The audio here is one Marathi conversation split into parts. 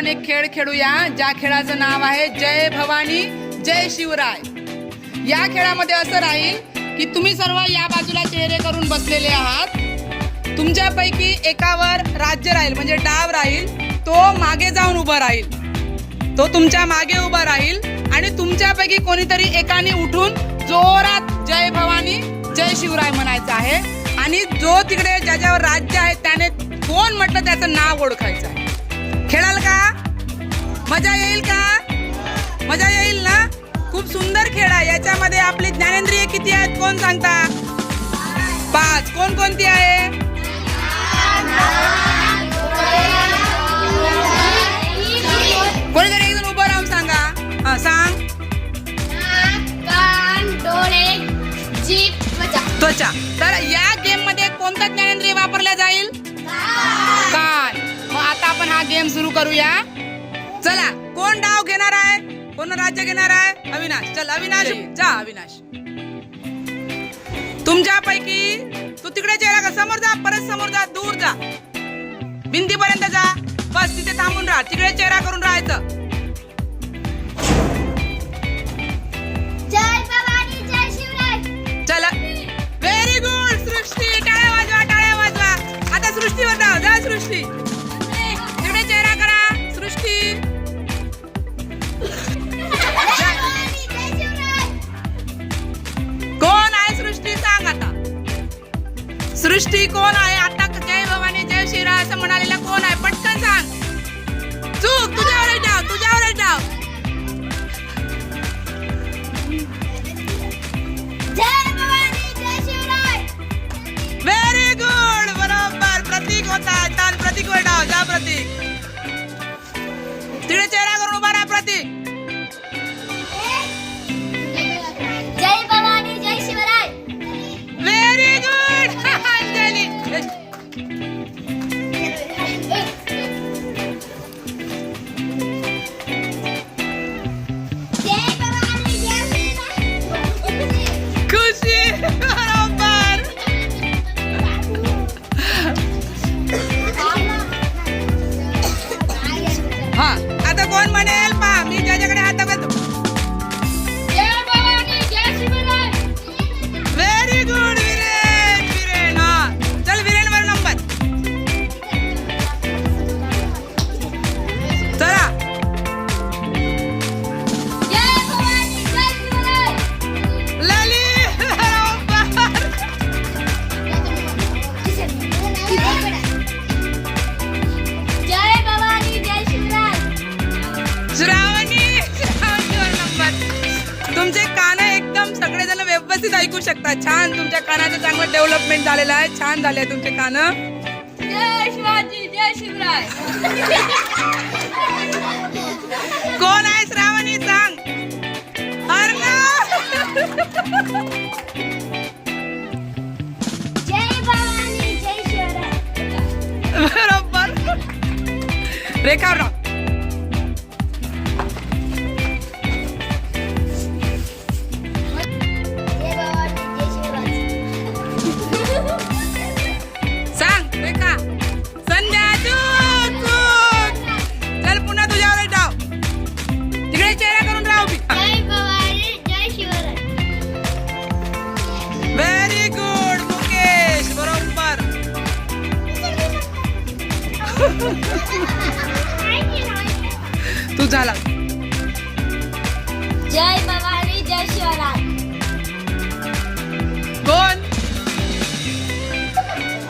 आपण एक खेळ खेळूया ज्या खेळाचं नाव आहे जय भवानी जय शिवराय. या खेळामध्ये असं राहील की तुम्ही सर्व या बाजूला चेहरे करून बसलेले आहात. तुमच्यापैकी एकावर राज्य राहील म्हणजे डाव राहील तो मागे जाऊन उभं राहील. तो तुमच्या मागे उभा राहील आणि तुमच्यापैकी कोणीतरी एकाने उठून जोरात जय भवानी जय शिवराय म्हणायचं आहे. आणि जो तिकडे ज्याच्यावर राज्य आहे त्याने कोण म्हटलं त्याचं नाव ओळखायचं आहे. खेळाल का? मजा येईल का? मजा येईल ना? खूप सुंदर खेळ आहे. याच्यामध्ये आपली ज्ञानेंद्रिय किती आहेत? कोण सांगता? पाच. कोण कोणती आहे? करूया? चला कोण डाव घेणार आहे? कोण राज्य घेणार आहे? अविनाश. चल अविनाश. जा अविनाश. तुमच्यापैकी तू तिकडे चेहरा का समोर जा परत समोर जा दूर जा. भिंतीपर्यंत जा. बस तिथे थांबून राहा. तिकडे चेहरा करून राहायचं. जय भवानी जय शिवराय. चला. Very good Srushti. टाळ्या वाजवा टाळ्या वाजवा. आता सृष्टीवर जा सृष्टी. सृष्टी कोण आहे. आता जय भवानी जय शिरा असं म्हणालेला कोण आहे? पटकन सांग. चूक तुझ्या तुमचे कान एकदम सगळेजण व्यवस्थित ऐकू शकतात. छान तुमच्या कानाचं चांगलं डेव्हलपमेंट झालेलं आहे. छान झाले तुमचे कान. जय शिवाजी जय शिवराय. कोण आहे श्रावणी सांग? अर्णव जय भवानी जय शिवराय. बरोबर. रेखा झाला. जय भवानी जय शिवराय. कोण?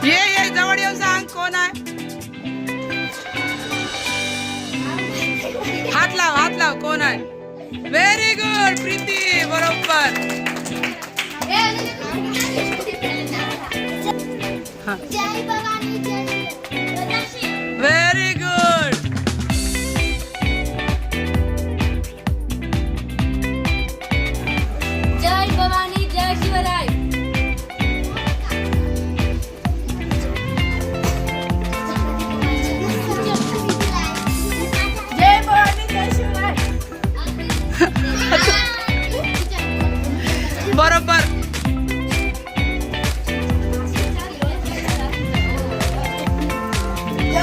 ये ये जवळ येऊन सांग कोण आहे? हात लाव हात लाव कोण आहे? व्हेरी गुड प्रीती बरोबर. हा. जय भवानी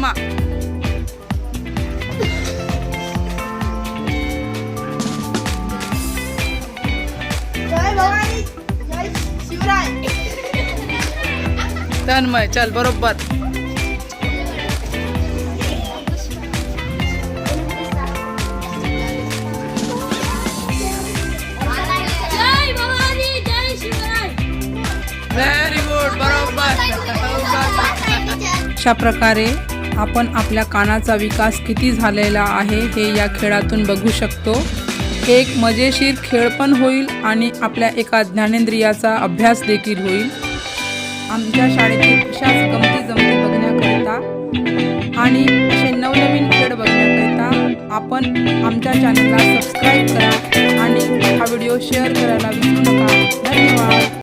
गुड जा रमा जय भवानी जय शिवराय तन्मय चल बरोबर. जय भवानी जय शिवराय. व्हेरी गुड बरोबर. अशा प्रकारे आपण आपल्या कानाचा विकास किती झालेला आहे हे या खेळातून बघू शकतो. एक मजेशीर खेळ पण होईल आणि आपल्या एका ज्ञानेंद्रियाचा अभ्यास देखील होईल. आमच्या शाळेतील अशाच गमती जमती बघण्याकरिता आणि असे नवनवीन खेळ बघण्याकरिता आपण आमच्या चॅनलला सबस्क्राईब करा आणि हा व्हिडिओ शेअर करायला विसरू नका. धन्यवाद.